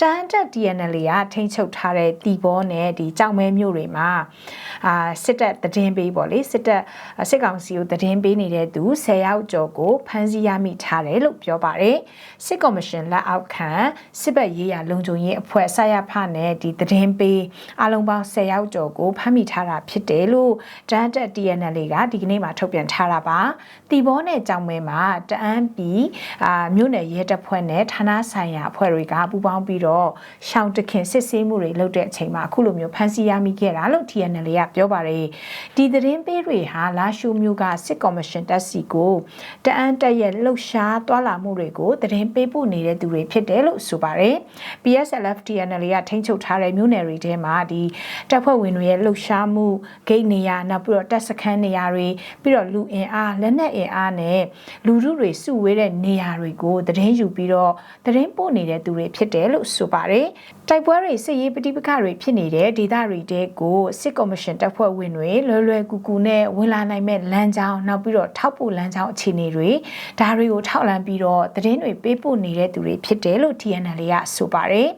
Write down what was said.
တန်တက် DNL ကထိန်းချုပ်ထားတဲ့တီဘောနဲ့ဒီကြောင်မဲမြို့တွေမှာ အာစစ်တပ်တည်င်းပေးပေါ့လေစစ်တပ်စစ်ကောင်စီကိုတည်င်းပေးနေတဲ့သူ10ယောက်ကျော်ကိုဖမ်းဆီးရမိထားတယ်လို့ပြောပါတယ်စစ်ကော်မရှင်လက်အောက်ခံစစ်ဘက်ရေးရာလုံခြုံရေးအဖွဲ့ဆရာဖနဲ့ဒီတည်င်းပေးအလုံးပေါင်း10ယောက်ကျော်ကိုဖမ်းမိထားတာဖြစ်တယ်လို့တန်တက် DNL ကဒီကနေ့မှာထုတ်ပြန်ထားတာပါတီဘောနဲ့ကြောင်မဲမှာတအန်းပြီးအာမြို့နယ်ရဲတပ်ဖွဲ့နဲ့ဌာနဆိုင်ရာအဖွဲ့တွေကပူးပေါင်းပြီးတော့ရှောင်းတခင်စစ်ဆေးမှုတွေလုပ်တဲ့အချိန်မှာအခုလိုမျိုးဖမ်းဆီးရမိခဲ့တာလို့ TNL ကပြောပါတယ်ဒီသတင်းပေးတွေဟာလာရှိုမျိုးကစစ်ကော်မရှင်တက်စီကိုတအန်းတက်ရဲ့လှုပ်ရှားတွာလာမှုတွေကိုသတင်းပေးပို့နေတဲ့သူတွေဖြစ်တယ်လို့ဆိုပါတယ် PSLF TNL ကထိန်းချုပ်ထားတဲ့မြို့နယ်တွေထဲမှာဒီတပ်ဖွဲ့ဝင်တွေရဲ့လှုပ်ရှားမှုဂိတ်နေရာနောက်ပြီးတော့တပ်စခန်းနေရာတွေပြီးတော့လူအင်အားလက်နက်အင်အားနဲ့လူထုတွေစုဝေးတဲ့နေရာတွေကိုသတင်းယူပြီးတော့သတင်းပို့နေတဲ့သူတွေဖြစ်တယ်လို့ဆိုပါတယ်တိုက်ပွဲတွေစစ်ရေးပဋိပက္ခတွေဖြစ်နေတဲ့ဒေသတွေတဲကိုစစ်ကော်မရှင်တပ်ဖွဲ့ဝင်တွေလွယ်လွယ်ကူကူနဲ့ဝင်လာနိုင်မဲ့လမ်းကြောင်းနောက်ပြီးတော့ထောက်ပို့လမ်းကြောင်းအခြေအနေတွေဒါတွေကိုထောက်လန့်ပြီးတော့သတင်းတွေပေးပို့နေတဲ့သူတွေဖြစ်တယ်လို့ TNL ကဆိုပါတယ်